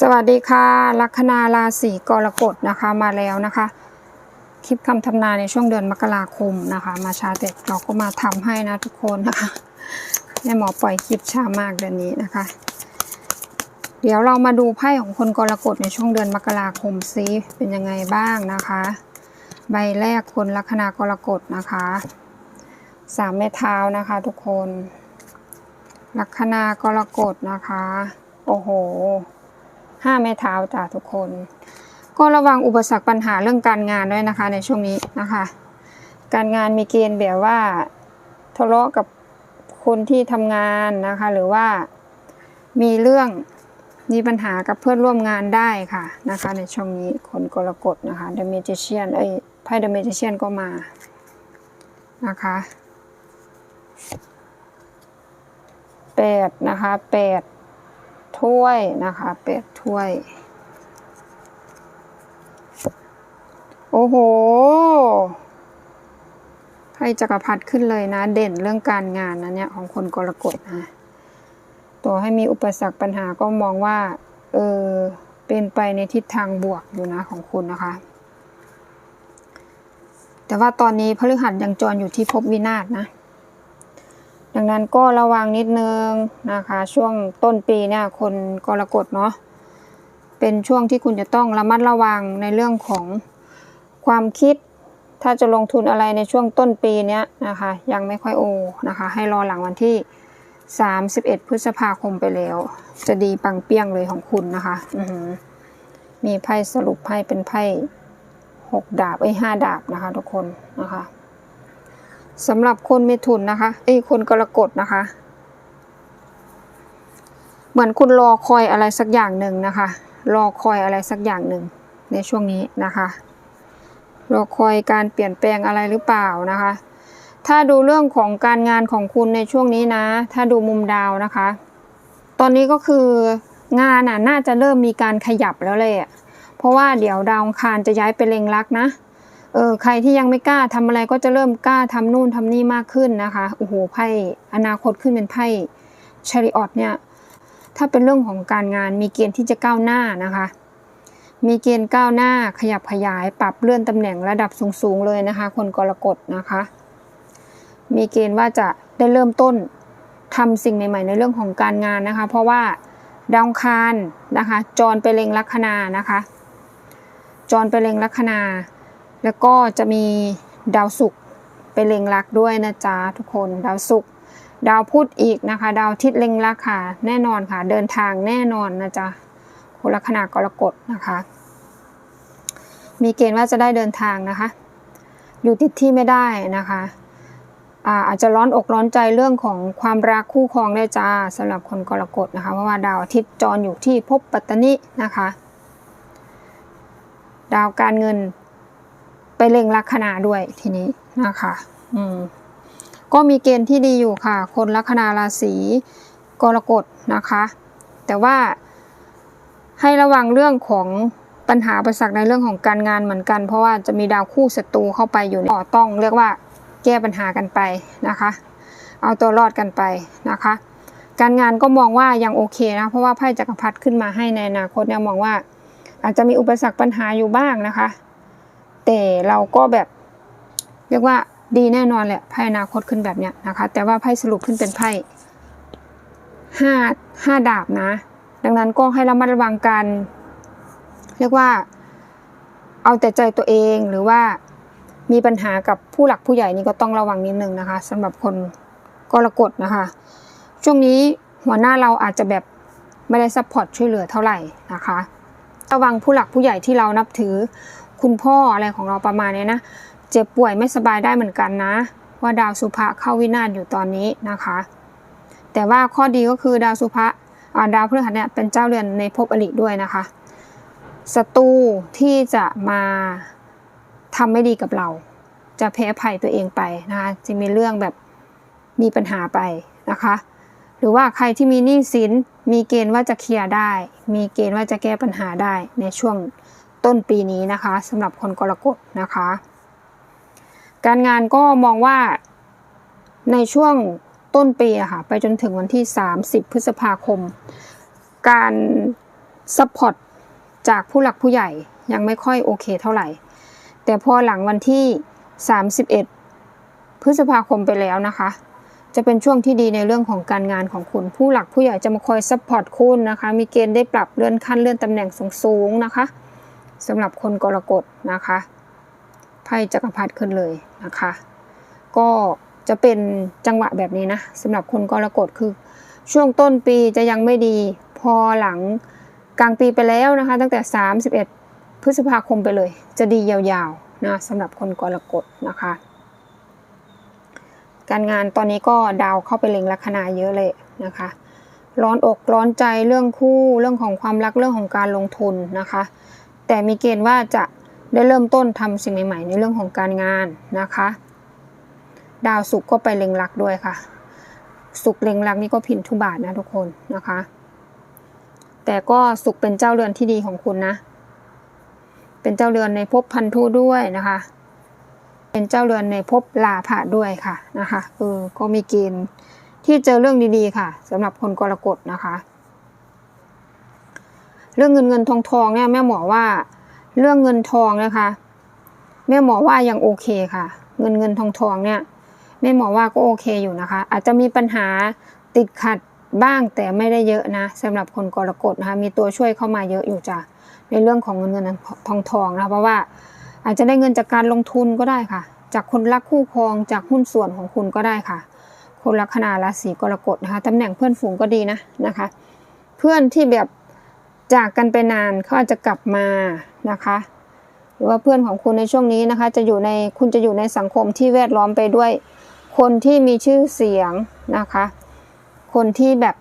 สวัสดีค่ะลัคนาราศีกรกฎนะคะมาแล้วนะคะ คลิปคำทำนายในช่วงเดือนมกราคมนะคะ มาช้าแต่เราก็มาทำให้นะทุกคนนะคะแม่หมอปล่อยคลิปช้ามากเดือนนี้นะคะ เดี๋ยวเรามาดูไพ่ของคนกรกฎในช่วงเดือนมกราคมซิเป็นยังไงบ้างนะคะ ใบแรกคนลัคนากรกฎนะคะสามแม่เท้านะคะทุกคนลัคนากรกฎนะคะ โอ้โห ห้าแม่เท้าจ้ะทุกคน ก็ระวังอุปสรรคปัญหาเรื่องการงานด้วยนะคะ ในช่วงนี้นะคะ การงานมีเกณฑ์แบบว่าทะเลาะกับคนที่ทำงานนะคะ หรือว่ามีเรื่องมีปัญหากับเพื่อนร่วมงานได้ค่ะนะคะ ในช่วงนี้คนกรกฎนะคะ The Magician เอ้ยไพ่ The Magician ก็มานะคะแปดนะคะแปด ถ้วยนะคะเป็ดถ้วย โอ้โหไพ่จักรพรรดิขึ้นเลยนะ เด่นเรื่องการงานนะเนี่ย ของคนกรกฎนะตัวให้มีอุปสรรคปัญหาก็มองว่า เออ เป็นไปในทิศทางบวกอยู่นะของคุณนะคะ แต่ว่าตอนนี้พฤหัสยังจรอยู่ที่ภพวินาศนะ ดังนั้นก็ระวังนิดนึงนะคะ ช่วงต้นปีเนี่ยคนกรกฎเนาะเป็นช่วงที่คุณจะต้องระมัดระวังในเรื่องของความคิด ถ้าจะลงทุนอะไรในช่วงต้นปีเนี้ยนะคะ ยังไม่ค่อยโอนะคะ ให้รอหลังวันที่ 31 พฤษภาคมไปแล้ว จะดีปังเปี้ยงเลยของคุณนะคะมีไพ่สรุปไพ่เป็นไพ่หกดาบไอ้ยห้าดาบนะคะ ทุกคนนะคะ สำหรับคนเมถุนนะคะไอ้ยคนกรกฎนะคะ เหมือนคุณรอคอยอะไรสักอย่างหนึ่งนะคะ รอคอยอะไรสักอย่างหนึ่งในช่วงนี้นะคะ รอคอยการเปลี่ยนแปลงอะไรหรือเปล่านะคะ ถ้าดูเรื่องของการงานของคุณในช่วงนี้นะ ถ้าดูมุมดาวนะคะ ตอนนี้ก็คืองานน่ะน่าจะเริ่มมีการขยับแล้วเลยอะเพราะว่าเดี๋ยวดาวคารจะย้ายไปเล็งรักนะ เออใครที่ยังไม่กล้าทำอะไรก็จะเริ่มกล้าทำนู่นทำนี่มากขึ้นนะคะโอ้โหไพ่อนาคตขึ้นเป็นไพ่ชาริออตเนี่ยถ้าเป็นเรื่องของการงานมีเกณฑ์ที่จะก้าวหน้านะคะ มีเกณฑ์ก้าวหน้าขยับขยายปรับเลื่อนตำแหน่งระดับสูงๆเลยนะคะ คนกรกฎนะคะ มีเกณฑ์ว่าจะได้เริ่มต้นทำสิ่งใหม่ๆในเรื่องของการงานนะคะ เพราะว่าดาวคารนะคะ จรไปเล็งลัคนานะคะ จรไปเล็งลัคนา แล้วก็จะมีดาวศุกร์ไปเล็งรักด้วยนะจ๊ะทุกคนดาวศุกร์ดาวพุธอีกนะคะ ดาวทิตย์เล็งรักค่ะ แน่นอนค่ะ เดินทางแน่นอนนะจ๊ะคนลัคนากรกฎนะคะ มีเกณฑ์ว่าจะได้เดินทางนะคะ อยู่ติดที่ไม่ได้นะคะอาอาจจะร้อนอกร้อนใจเรื่องของความรักคู่ครองได้จ้าสำหรับคนกรกฎนะคะเพราะว่าดาวอาทิตย์จรอยู่ที่ภพปัตตนินะคะ ดาวการเงิน เล็งลัคนาด้วยทีนี้นะคะอืมก็มีเกณฑ์ที่ดีอยู่ค่ะ คนลัคนาราศีกรกฎนะคะ แต่ว่าให้ระวังเรื่องของปัญหาประสักในเรื่องของการงานเหมือนกัน เพราะว่าจะมีดาวคู่ศัตรูเข้าไปอยู่ในต้องเรียกว่าแก้ปัญหากันไปนะคะ เอาตัวรอดกันไปนะคะ การงานก็มองว่ายังโอเคนะ เพราะว่าไพ่จักรพรรดิขึ้นมาให้ในอนาคตเนี่ยมองว่า อาจจะมีอุปสรรคปัญหาอยู่บ้างนะคะ แต่เราก็แบบเรียกว่าดีแน่นอนแหละไพ่อนาคตขึ้นแบบเนี้ยนะคะ แต่ว่าไพ่สรุปขึ้นเป็นไพ่ห้าห้าดาบนะ ดังนั้นก็ให้ระมัดระวังการเรียกว่า เอาแต่ใจตัวเองหรือว่ามีปัญหากับผู้หลักผู้ใหญ่นี่ก็ต้องระวังนิดนึงนะคะสำหรับคนกรกฎนะคะ ช่วงนี้หัวหน้าเราอาจจะแบบไม่ได้ซัพพอร์ตช่วยเหลือเท่าไหร่นะคะ ระวังผู้หลักผู้ใหญ่ที่เรานับถือ คุณพ่ออะไรของเราประมาณนี้นะ เจ็บป่วยไม่สบายได้เหมือนกันนะ ว่าดาวสุภะเข้าวินาศอยู่ตอนนี้นะคะ แต่ว่าข้อดีก็คือดาวสุภะาดาวพฤหัสเนี่ยเป็นเจ้าเรือนในภพอริด้วยนะคะศัตรูที่จะมาทำไม่ดีกับเรา จะแพ้ภัยตัวเองไปนะคะจะมีเรื่องแบบมีปัญหาไปนะคะ หรือว่าใครที่มีหนี้สินมีเกณฑ์ว่าจะเคลียร์ได้ มีเกณฑ์ว่าจะแก้ปัญหาได้ในช่วง ต้นปีนี้นะคะสำหรับคนกรกฎนะคะ การงานก็มองว่าในช่วงต้นปีค่ะไปจนถึงวันที่ 30 พฤษภาคม การซัพพอร์ตจากผู้หลักผู้ใหญ่ยังไม่ค่อยโอเคเท่าไหร่ แต่พอหลังวันที่ 31 พฤษภาคมไปแล้วนะคะ จะเป็นช่วงที่ดีในเรื่องของการงานของคุณ ผู้หลักผู้ใหญ่จะมาคอยซัพพอร์ตคุณนะคะ มีเกณฑ์ได้ปรับเลื่อนขั้นเลื่อนตำแหน่งสูงๆนะคะ สำหรับคนกรกฎนะคะไพ่จักรพรรดิขึ้นเลยนะคะ ก็จะเป็นจังหวะแบบนี้นะสำหรับคนกรกฎคือ ช่วงต้นปีจะยังไม่ดีพอหลังกลางปีไปแล้วนะคะ ตั้งแต่ 31 พฤษภาคมไปเลย จะดียาวๆนะสำหรับคนกรกฎนะคะ การงานตอนนี้ก็ดาวเข้าไปเล็งลัคนาเยอะเลยนะคะ ร้อนอกร้อนใจเรื่องคู่เรื่องของความรักเรื่องของการลงทุนนะคะ แต่มีเกณฑ์ว่าจะได้เริ่มต้นทำสิ่งใหม่ๆ ในเรื่องของการงานนะคะ ดาวศุกร์ก็ไปเล็งลักด้วยค่ะสุกเล็งรักนี่ก็พินทุบาทนะทุกคนนะคะ แต่ก็สุกเป็นเจ้าเรือนที่ดีของคุณนะ เป็นเจ้าเรือนในภพพันธุด้วยนะคะ เป็นเจ้าเรือนในภพลาภะด้วยค่ะนะคะเออก็มีเกณฑ์ที่เจอเรื่องดีๆค่ะสำหรับคนกรกฎนะคะ เรื่องเงินเงินทองทองเนี่ยแม่หมอว่า เรื่องเงินทองนะคะ แม่หมอว่ายังโอเคค่ะ เงินเงินทองทองเนี่ยแม่หมอว่าก็โอเคอยู่นะคะ อาจจะมีปัญหาติดขัดบ้างแต่ไม่ได้เยอะนะสำหรับคนกรกฎนะคะมีตัวช่วยเข้ามาเยอะอยู่จ้ะในเรื่องของเงินเงินทองทองนะเพราะว่าอาจจะได้เงินจากการลงทุนก็ได้ค่ะ จากคนรักคู่ครองจากหุ้นส่วนของคุณก็ได้ค่ะ คนลัคนาราศีกรกฎนะคะตำแหน่งเพื่อนฝูงก็ดีนะนะคะ เพื่อนที่แบบ จากกันไปนานเขาอาจจะกลับมานะคะ หรือว่าเพื่อนของคุณในช่วงนี้นะคะ จะอยู่ในคุณจะอยู่ในสังคมที่แวดล้อมไปด้วย คนที่มีชื่อเสียงนะคะ คนที่แบบ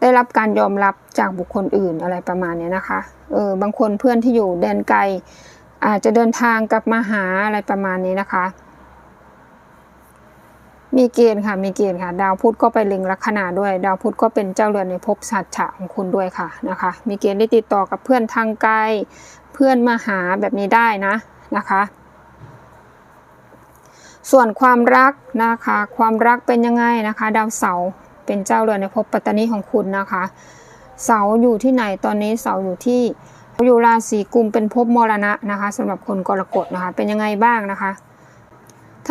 ได้รับการยอมรับจากบุคคลอื่นอะไรประมาณนี้นะคะเออบางคนเพื่อนที่อยู่แดนไกลอาจจะเดินทางกลับมาหาอะไรประมาณนี้นะคะ มีเกณฑ์ค่ะ มีเกณฑ์ค่ะ ดาวพุธก็ไปเล็งลัคนาด้วย ดาวพุธก็เป็นเจ้าเรือนในภพสัจฉะของคุณด้วยค่ะนะคะ มีเกณฑ์ได้ติดต่อกับเพื่อนทางไกล เพื่อนมาหาแบบนี้ได้นะนะคะ ส่วนความรักนะคะ ความรักเป็นยังไงนะคะ ดาวเสาเป็นเจ้าเรือนในภพปัตตานีของคุณนะคะ เสาอยู่ที่ไหนตอนนี้เสาอยู่ที่อยู่ราศีกุมเป็นภพมรณะนะคะสำหรับคนกรกฎนะคะ เป็นยังไงบ้างนะคะ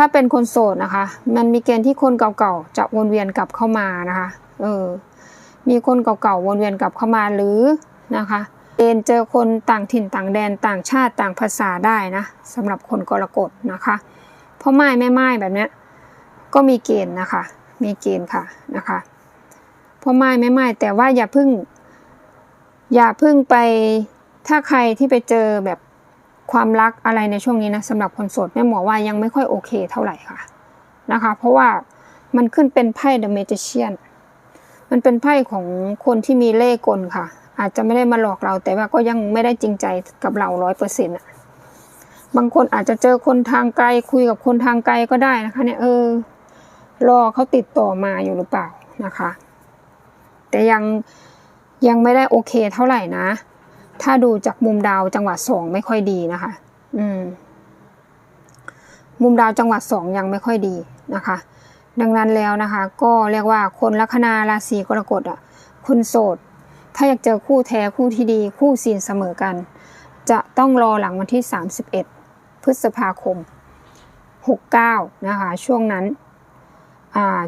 ถ้าเป็นคนโสดนะคะ มันมีเกณฑ์ที่คนเก่าๆจะวนเวียนกลับเข้ามานะคะ เออ มีคนเก่าๆวนเวียนกลับเข้ามาหรือนะคะเกณฑ์เจอคนต่างถิ่นต่างแดนต่างชาติต่างภาษาได้นะสำหรับคนกรกฎนะคะพ่อไม้แม่ไม้แบบนี้ก็มีเกณฑ์นะคะ มีเกณฑ์ค่ะนะคะพ่อไม้แม่ไม้แต่ว่าอย่าพึ่ง อย่าพึ่งไปถ้าใครที่ไปเจอแบบ ความรักอะไรในช่วงนี้นะสำหรับคนโสดแม่หมอว่ายังไม่ค่อยโอเคเท่าไหร่ค่ะนะคะ เพราะว่ามันขึ้นเป็นไพ่ The Magician มันเป็นไพ่ของคนที่มีเล่ห์กลค่ะ อาจจะไม่ได้มาหลอกเรา แต่ว่าก็ยังไม่ได้จริงใจกับเราร้อยเปอร์เซ็นต์อะบางคนอาจจะเจอคนทางไกลคุยกับคนทางไกลก็ได้นะคะเนี่ยเออรอเขาติดต่อมาอยู่หรือเปล่านะคะ แต่ยังยังไม่ได้โอเคเท่าไหร่นะ ถ้าดูจากมุมดาวจังหวะสองไม่ค่อยดีนะคะ อืม มุมดาวจังหวะสองยังไม่ค่อยดีนะคะ ดังนั้นแล้วนะคะ ก็เรียกว่าคนลัคนาราศีกรกฎอะคุณโสด ถ้าอยากเจอคู่แท้คู่ที่ดี คู่ศีลเสมอกัน จะต้องรอหลังวันที่ 31 พฤษภาคม 69 นะคะ ช่วงนั้น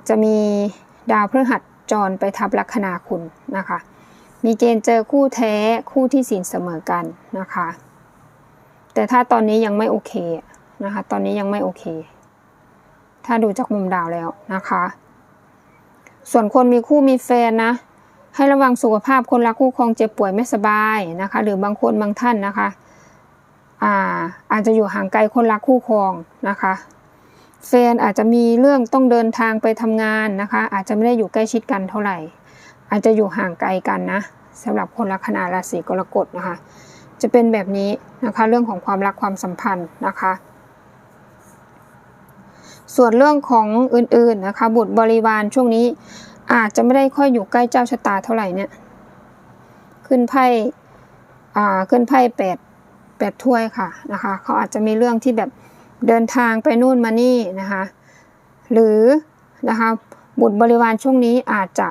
จะมีดาวพฤหัสจรไปทับลัคนาคุณนะคะ มีเกณฑ์เจอคู่แท้คู่ที่ศีลเสมอกันนะคะ แต่ถ้าตอนนี้ยังไม่โอเคนะคะ ตอนนี้ยังไม่โอเค ถ้าดูจากมุมดาวแล้วนะคะ ส่วนคนมีคู่มีแฟนนะ ให้ระวังสุขภาพคนรักคู่ครองเจ็บป่วยไม่สบายนะคะ หรือบางคนบางท่านนะคะอ่าอาจจะอยู่ห่างไกลคนรักคู่ครองนะคะแฟนอาจจะมีเรื่องต้องเดินทางไปทำงานนะคะ อาจจะไม่ได้อยู่ใกล้ชิดกันเท่าไหร่ อาจจะอยู่ห่างไกลกันนะสำหรับคนลัคนาราศีกรกฎนะคะ จะเป็นแบบนี้นะคะเรื่องของความรักความสัมพันธ์นะคะ ส่วนเรื่องของอื่นๆนะคะบุตรบริวารช่วงนี้อาจจะไม่ได้ค่อยอยู่ใกล้เจ้าชะตาเท่าไหร่เนี่ยขึ้นไพ่อ่าขึ้นไพ่แปดแปดถ้วยค่ะนะคะเขาอาจจะมีเรื่องที่แบบเดินทางไปนู่นมานี่นะคะหรือนะคะบุตรบริวารช่วงนี้อาจจะ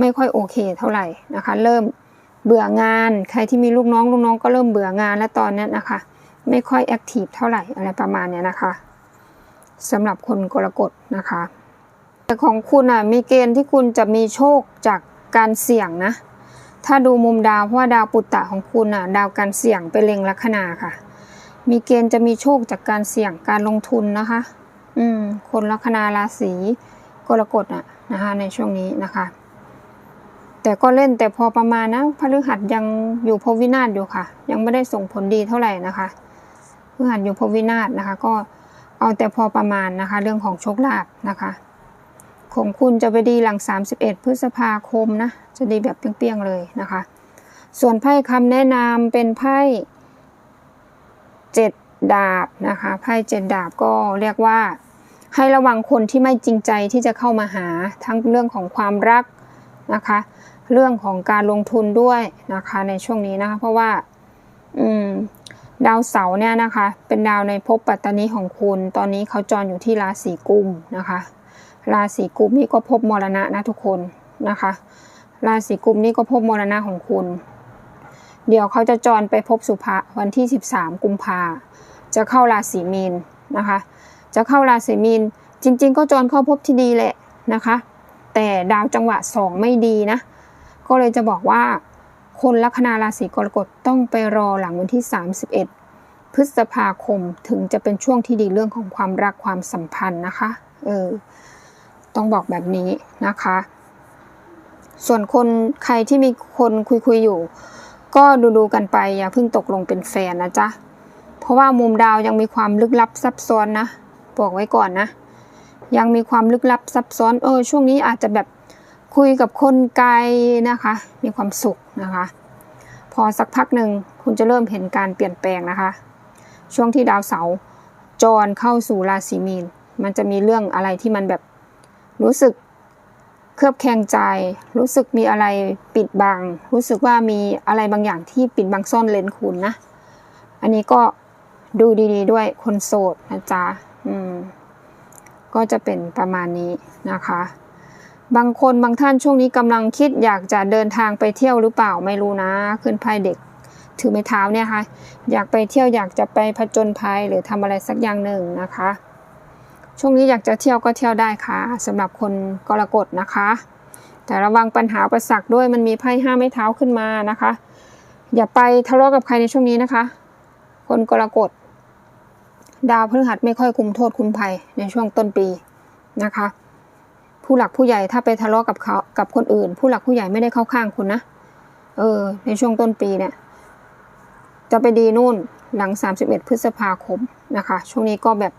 ไม่ค่อยโอเคเท่าไหร่นะคะ เริ่มเบื่องานใครที่มีลูกน้องลูกน้องก็เริ่มเบื่องานแล้วตอนนี้นะคะ ไม่ค่อยแอคทีฟเท่าไหร่อะไรประมาณเนี้ยนะคะสำหรับคนกรกฎนะคะ แต่ของคุณอะมีเกณฑ์ที่คุณจะมีโชคจากการเสี่ยงนะ ถ้าดูมุมดาวเพราะว่าดาวปุตตะของคุณอะดาวการเสี่ยงเป็นเล็งลัคนาค่ะ มีเกณฑ์จะมีโชคจากการเสี่ยงการลงทุนนะคะ อืมคนลัคนาราศีกรกฎอะนะคะในช่วงนี้นะคะ แต่ก็เล่นแต่พอประมาณนะพฤหัสยังอยู่พวินาศอยู่ค่ะ ยังไม่ได้ส่งผลดีเท่าไหร่นะคะพฤหัสอยู่พวินาศนะคะ ก็เอาแต่พอประมาณนะคะ เรื่องของโชคลาภนะคะ ของคุณจะไปดีหลัง 31 พฤษภาคมนะ จะดีแบบเปรี้ยงๆเลยนะคะ ส่วนไพ่คำแนะนำเป็นไพ่เจ็ดดาบนะคะไพ่เจ็ดดาบก็เรียกว่า ให้ระวังคนที่ไม่จริงใจที่จะเข้ามาหาทั้งเรื่องของความรัก นะคะ เรื่องของการลงทุนด้วยนะคะในช่วงนี้นะคะ เพราะว่าดาวเสาร์เนี่ยนะคะ เป็นดาวในภพปัตตานีของคุณ ตอนนี้เขาจรอยู่ที่ราศีกุมนะคะ ราศีกุมนี่ก็พบมรณะนะทุกคนนะคะ ราศีกุมนี่ก็พบมรณะของคุณ เดี๋ยวเขาจะจรไปพบสุภะวันที่ 13 กุมภาจะเข้าราศีมีนนะคะ จะเข้าราศีมีนจริง ๆ ก็จรเข้าพบที่ดีแหละนะคะ แต่ดาวจังหวะสองไม่ดีนะ ก็เลยจะบอกว่าคนลัคนาราศีกรกฎต้องไปรอหลังวันที่ 31 พฤษภาคมถึงจะเป็นช่วงที่ดีเรื่องของความรักความสัมพันธ์นะคะเออต้องบอกแบบนี้นะคะ ส่วนคนใครที่มีคนคุยคุยๆอยู่ ก็ดูดูๆกันไปอย่าเพิ่งตกลงเป็นแฟนนะจ๊ะ เพราะว่ามุมดาวยังมีความลึกลับซับซ้อนนะ บอกไว้ก่อนนะ ยังมีความลึกลับซับซ้อนเออช่วงนี้อาจจะแบบคุยกับคนไกลนะคะ มีความสุขนะคะ พอสักพักหนึ่งคุณจะเริ่มเห็นการเปลี่ยนแปลงนะคะ ช่วงที่ดาวเสาร์จรเข้าสู่ราศีมีน มันจะมีเรื่องอะไรที่มันแบบรู้สึกเคลือบแคลงใจ รู้สึกมีอะไรปิดบัง รู้สึกว่ามีอะไรบางอย่างที่ปิดบังซ่อนเลนคุณนะ อันนี้ก็ดูดีๆด้วยคนโสดนะจ๊ะ อืม ก็จะเป็นประมาณนี้นะคะ บางคนบางท่านช่วงนี้กำลังคิดอยากจะเดินทางไปเที่ยวหรือเปล่าไม่รู้นะ ขึ้นไพ่เด็กถือไม้เท้าเนี่ยค่ะ อยากไปเที่ยวอยากจะไปผจญภัยหรือทำอะไรสักอย่างหนึ่งนะคะ ช่วงนี้อยากจะเที่ยวก็เที่ยวได้ค่ะสำหรับคนกรกฎนะคะ แต่ระวังปัญหาประสักด้วยมันมีไพ่ห้าไม้เท้าขึ้นมานะคะ อย่าไปทะเลาะกับใครในช่วงนี้นะคะ คนกรกฎ ดาวพฤหัสไม่ค่อยคุมโทษคุมภัยในช่วงต้นปีนะคะ ผู้หลักผู้ใหญ่ถ้าไปทะเลาะกับเขากับคนอื่น ผู้หลักผู้ใหญ่ไม่ได้เข้าข้างคุณนะเออ ในช่วงต้นปีเนี่ยจะไปดีนู่นหลัง 31 พฤษภาคมนะคะ ช่วงนี้ก็แบบ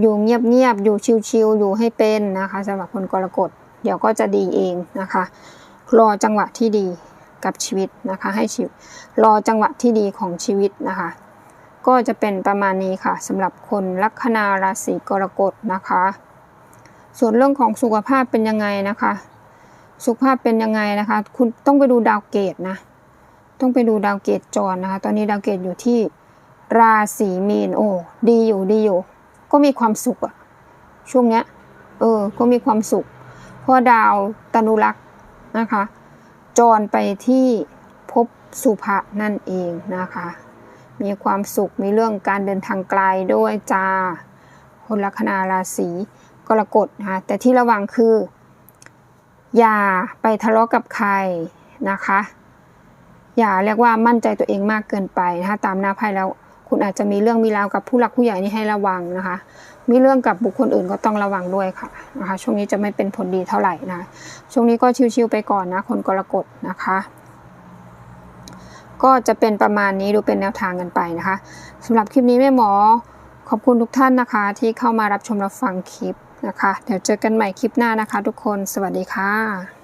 อยู่เงียบๆอยู่ชิวๆอยู่ให้เป็นนะคะสำหรับคนกรกฎเดี๋ยวก็จะดีเองนะคะรอจังหวะที่ดีกับชีวิตนะคะ ให้ชีวิตรอจังหวะที่ดีของชีวิตนะคะ ก็จะเป็นประมาณนี้ค่ะสำหรับคนลัคนาราศีกรกฎนะคะ ส่วนเรื่องของสุขภาพเป็นยังไงนะคะ สุขภาพเป็นยังไงนะคะ คุณต้องไปดูดาวเกตนะ ต้องไปดูดาวเกตจรนะคะ ตอนนี้ดาวเกตอยู่ที่ราศีมีนโอ้ดีอยู่ดีอยู่ ก็มีความสุขอะช่วงเนี้ยเออก็มีความสุขเพราะดาวตนุรักษ์นะคะ จรไปที่ภพสุภะนั่นเองนะคะ มีความสุขมีเรื่องการเดินทางไกลด้วยจ้าคนลัคนาราศีกรกฎนะคะแต่ที่ระวังคือ อย่าไปทะเลาะกับใครนะคะ อย่าเรียกว่ามั่นใจตัวเองมากเกินไปนะคะตามหน้าไพ่แล้วคุณอาจจะมีเรื่องมีราวกับผู้หลักผู้ใหญ่นี่ให้ระวังนะคะ มีเรื่องกับบุคคลอื่นก็ต้องระวังด้วยค่ะนะคะ ช่วงนี้จะไม่เป็นผลดีเท่าไหร่นะ ช่วงนี้ก็ชิวๆไปก่อนนะคนกรกฎนะคะ ก็จะเป็นประมาณนี้ดูเป็นแนวทางกันไปนะคะสำหรับคลิปนี้แม่หมอขอบคุณทุกท่านนะคะ ที่เข้ามารับชมรับฟังคลิปนะคะ เดี๋ยวเจอกันใหม่คลิปหน้านะคะ ทุกคนสวัสดีค่ะ